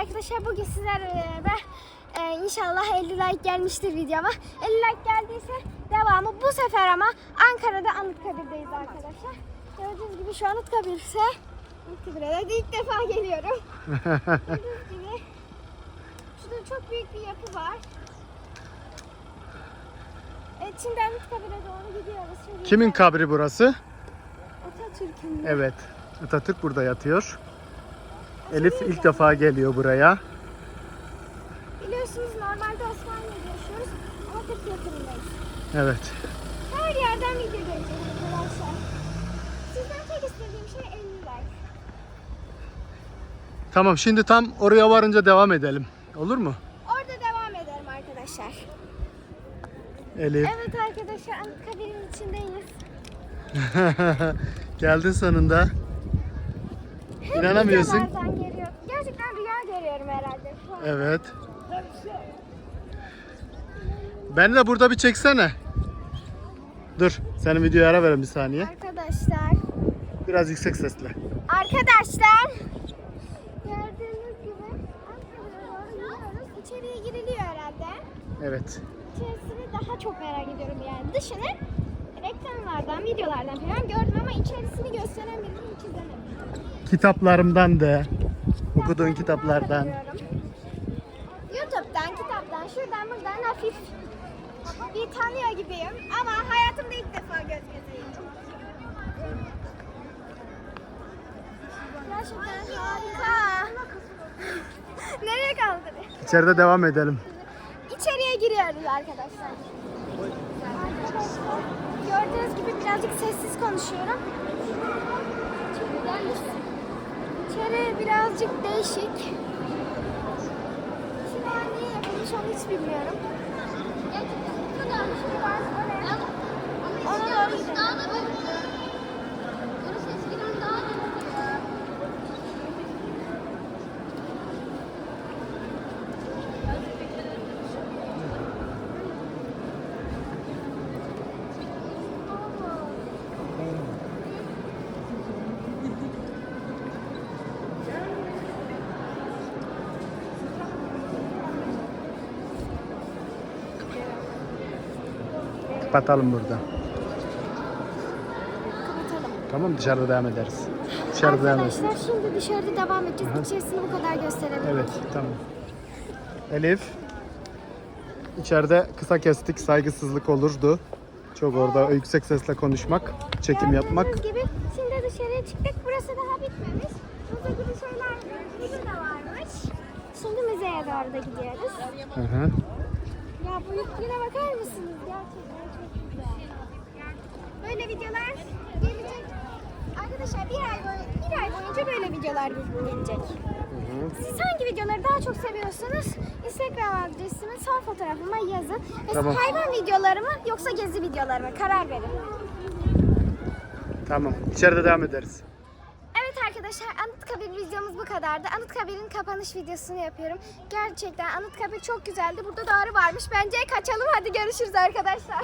arkadaşlar. Bugün sizlerle beraber e, inşallah 50 like gelmiştir videoma. 50 like geldiyse devamı bu sefer ama Ankara'da Anıtkabir'deyiz arkadaşlar. Gördüğünüz gibi şu Anıtkabir'se Anıtkabir'e de ilk defa geliyorum. Gördüğünüz gibi şurada çok büyük bir yapı var. Evet şimdi Anıtkabir'e doğru gidiyoruz. Şimdi Kimin kabri burası? Atatürk'ün. Evet. Atatürk burada yatıyor. Elif ilk defa geliyor buraya. Biliyorsunuz normalde Osmanlı'da yaşıyoruz ama Türk yakınındayız. Evet. Her yerden video gelecek arkadaşlar. Sizden tek istediğim şey 50 like. Tamam şimdi tam oraya varınca devam edelim. Olur mu? Orada devam ederim arkadaşlar. Elif. Evet arkadaşlar Anıtkabir'in içindeyiz. Geldin sonunda. İnanamıyorsun. geliyor. Gerçekten rüya görüyorum herhalde şu an. Evet. Beni de burada bir çeksene. Dur. Senin videoya ara verelim bir saniye. Arkadaşlar. Biraz yüksek sesle. Arkadaşlar. Gördüğünüz gibi Ankara'ya doğru gidiyoruz. İçeriye giriliyor herhalde. Evet. İçerisini daha çok merak ediyorum yani. Dışını reklamlardan, videolardan falan gördüm ama içerisini gösteren birini hiç izlemedim. Kitaplarımdan da. Okuduğun kitaplardan. YouTube'dan, kitaptan, şuradan buradan hafif bir tanıyor gibiyim ama hayatımda ilk defa göz gezeyim. Gerçekten harika. Nereye kaldırıyor? İçeride devam edelim. İçeriye giriyoruz arkadaşlar. Arkadaşlar gördüğünüz gibi birazcık sessiz konuşuyorum. İçeri birazcık değişik. Şimdi niye yapılmış onu hiç bilmiyorum. Şurada bir şey var. Ona doğru gidelim. Kapatalım burada. Kapatalım. Tamam dışarıda devam ederiz. Dışarıda devam ederiz. Arkadaşlar şimdi dışarıda devam edeceğiz. Aha. İçerisini bu kadar gösterebilirim. Evet tamam. Elif. içeride kısa kestik saygısızlık olurdu. Çok orada yüksek sesle konuşmak, çekim yapmak. Gibi şimdi dışarıya çıktık. Burası daha bitmemiş. Burada gibi şeyler müze de varmış. Şimdi müzeye doğru da gidiyoruz. Hı hı. Ya büyüklüğüne bakar mısınız? Gerçekten çok güzel. Böyle videolar gelecek. Arkadaşlar bir ay, boy bir ay boyunca böyle videolar gelecek. Siz hangi videoları daha çok seviyorsanız Instagram adresimi son fotoğrafıma yazın. Tamam. hayvan videoları mı yoksa gezi videoları mı karar verin. Tamam. İçeride devam ederiz. Evet arkadaşlar bu kadardı. Anıtkabir'in kapanış videosunu yapıyorum. Gerçekten Anıtkabir çok güzeldi. Burada da arı varmış. Bence kaçalım hadi görüşürüz arkadaşlar.